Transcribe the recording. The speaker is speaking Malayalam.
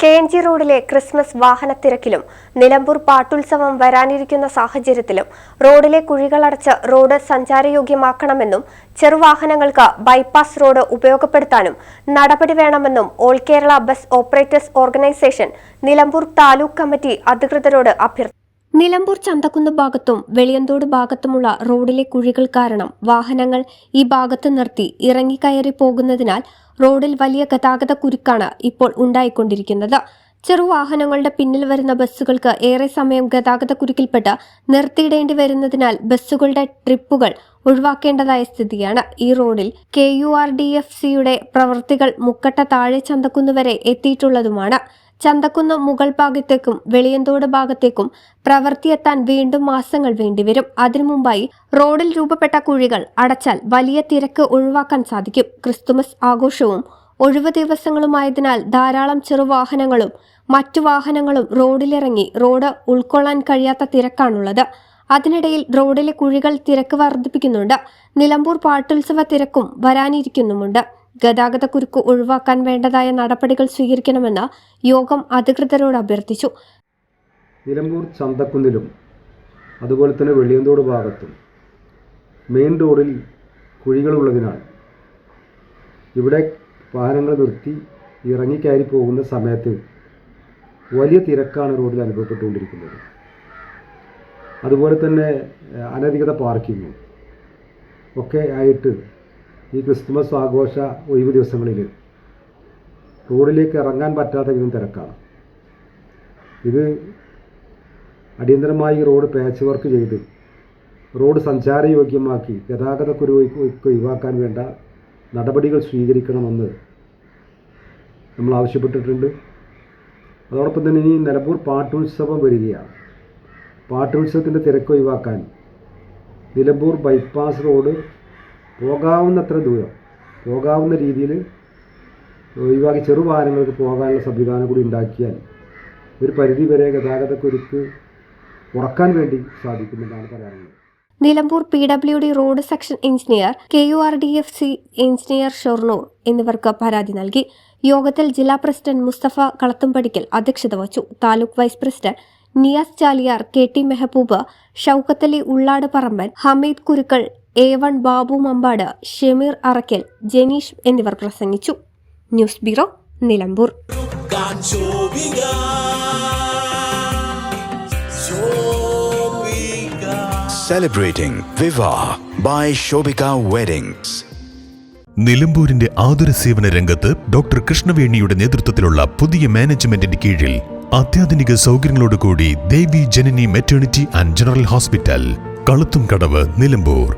K N G റോഡിലെ ക്രിസ്മസ് വാഹനത്തിരക്കിലും നിലമ്പൂർ പാട്ടുത്സവം വരാനിരിക്കുന്ന സാഹചര്യത്തിലും റോഡിലെ കുഴികളടച്ച് റോഡ് സഞ്ചാരയോഗ്യമാക്കണമെന്നും ചെറുവാഹനങ്ങൾക്ക് ബൈപ്പാസ് റോഡ് ഉപയോഗപ്പെടുത്താനും നടപടി വേണമെന്നും all Kerala bus operators organisation Nilambur taluk committee അധികൃതരോട് അഭ്യർത്ഥിച്ചു. നിലമ്പൂർ ചന്തക്കുന്ന് ഭാഗത്തും വെളിയന്തോട് ഭാഗത്തുമുള്ള റോഡിലെ കുഴികൾ കാരണം വാഹനങ്ങൾ ഈ ഭാഗത്ത് നിർത്തി ഇറങ്ങിക്കയറി പോകുന്നതിനാൽ റോഡിൽ വലിയ ഗതാഗത കുരുക്കാണ് ഇപ്പോൾ ഉണ്ടായിക്കൊണ്ടിരിക്കുന്നത്. ചെറുവാഹനങ്ങളുടെ പിന്നിൽ വരുന്ന ബസ്സുകൾക്ക് ഏറെ സമയം ഗതാഗത കുരുക്കിൽപ്പെട്ട് നിർത്തിയിടേണ്ടി വരുന്നതിനാൽ ബസ്സുകളുടെ ട്രിപ്പുകൾ ഒഴിവാക്കേണ്ടതായ സ്ഥിതിയാണ്. ഈ റോഡിൽ K U R D F സിയുടെ പ്രവൃത്തികൾ മുക്കട്ട താഴെ ചന്തക്കുന്ന് വരെ എത്തിയിട്ടുള്ളതുമാണ്. ചന്തക്കുന്ന് മുകൾ ഭാഗത്തേക്കും വെളിയന്തോട് ഭാഗത്തേക്കും പ്രവൃത്തിയെത്താൻ വീണ്ടും മാസങ്ങൾ വേണ്ടിവരും. അതിനു മുമ്പായി റോഡിൽ രൂപപ്പെട്ട കുഴികൾ അടച്ചാൽ വലിയ തിരക്ക് ഒഴിവാക്കാൻ സാധിക്കും. ക്രിസ്തുമസ് ആഘോഷവും ഒഴിവ് ദിവസങ്ങളുമായതിനാൽ ധാരാളം ചെറുവാഹനങ്ങളും മറ്റു വാഹനങ്ങളും റോഡിലിറങ്ങി റോഡ് ഉൾക്കൊള്ളാൻ കഴിയാത്ത തിരക്കാണുള്ളത്. അതിനിടയിൽ റോഡിലെ കുഴികൾ തിരക്ക് വർദ്ധിപ്പിക്കുന്നുണ്ട്. നിലമ്പൂർ പാട്ടുത്സവ തിരക്കും വരാനിരിക്കുന്നുമുണ്ട്. ഗതാഗത കുരുക്ക് ഒഴിവാക്കാൻ വേണ്ടതായ നടപടികൾ സ്വീകരിക്കണമെന്ന് യോഗം അധികൃതരോട് അഭ്യർത്ഥിച്ചു. നിലമ്പൂർ ചന്തക്കുന്നിലും അതുപോലെ തന്നെ വെള്ളിയന്തോട് ഭാഗത്തും മെയിൻ റോഡിൽ കുഴികളുള്ളതിനാൽ ഇവിടെ വാഹനങ്ങൾ നിർത്തി ഇറങ്ങിക്കയറി പോകുന്ന സമയത്ത് വലിയ തിരക്കാണ് റോഡിൽ അനുഭവപ്പെട്ടുകൊണ്ടിരിക്കുന്നത്. അതുപോലെ തന്നെ അനധികൃത പാർക്കിങ്ങും ഒക്കെ ആയിട്ട് ഈ ക്രിസ്തുമസ് ആഘോഷ ഒഴിവ് ദിവസങ്ങളിൽ റോഡിലേക്ക് ഇറങ്ങാൻ പറ്റാത്ത വിധം തിരക്കാണ്. ഇത് അടിയന്തരമായി റോഡ് പാച്ച് വർക്ക് ചെയ്ത് റോഡ് സഞ്ചാരയോഗ്യമാക്കി ഗതാഗത കുരുവ് ഒഴിവാക്കാൻ വേണ്ട നടപടികൾ സ്വീകരിക്കണമെന്ന് നമ്മൾ ആവശ്യപ്പെട്ടിട്ടുണ്ട്. അതോടൊപ്പം തന്നെ ഇനി നിലമ്പൂർ പാട്ടുത്സവം വരികയാണ്. പാട്ടുത്സവത്തിന്റെ തിരക്ക് ഒഴിവാക്കാൻ നിലമ്പൂർ ബൈപ്പാസ് റോഡ് പോകാവുന്നത്ര ദൂരം. പോകാവുന്ന രീതിയിൽ ഒഴിവാക്കി ചെറുവാഹനങ്ങൾക്ക് പോകാനുള്ള സംവിധാനം കൂടി ഉണ്ടാക്കിയാൽ ഒരു പരിധിവരെ ഗതാഗതക്കുരുക്ക് കുറയ്ക്കാൻ വേണ്ടി സാധിക്കുമെന്നാണ് പറയാനുള്ളത്. Nilambur P W D road section engineer K U R D F C engineer Shoranur എന്നിവർക്ക് പരാതി നൽകി. യോഗത്തിൽ ജില്ലാ പ്രസിഡന്റ് മുസ്തഫ കളത്തുംപടിക്കൽ അധ്യക്ഷത വഹിച്ചു taluk vice president Niyas Chaliyar K T Mehaboob Shoukathali Ullad Parambhan Hameed Kurukkal A one Babu Mampad Shameer Arakkal Janeesh എന്നിവർ പ്രസംഗിച്ചു. News bureau Nilambur. Celebrating Vivaha by Shobika weddings നിലമ്പൂരിന്റെ ആതുര സേവന രംഗത്ത് ഡോക്ടർ കൃഷ്ണവേണിയുടെ നേതൃത്വത്തിലുള്ള പുതിയ മാനേജ്മെന്റിന് കീഴിൽ അത്യാധുനിക സൗകര്യങ്ങളോടുകൂടി Devi Janani maternity and general hospital Kaluthumkadavu Nilambur.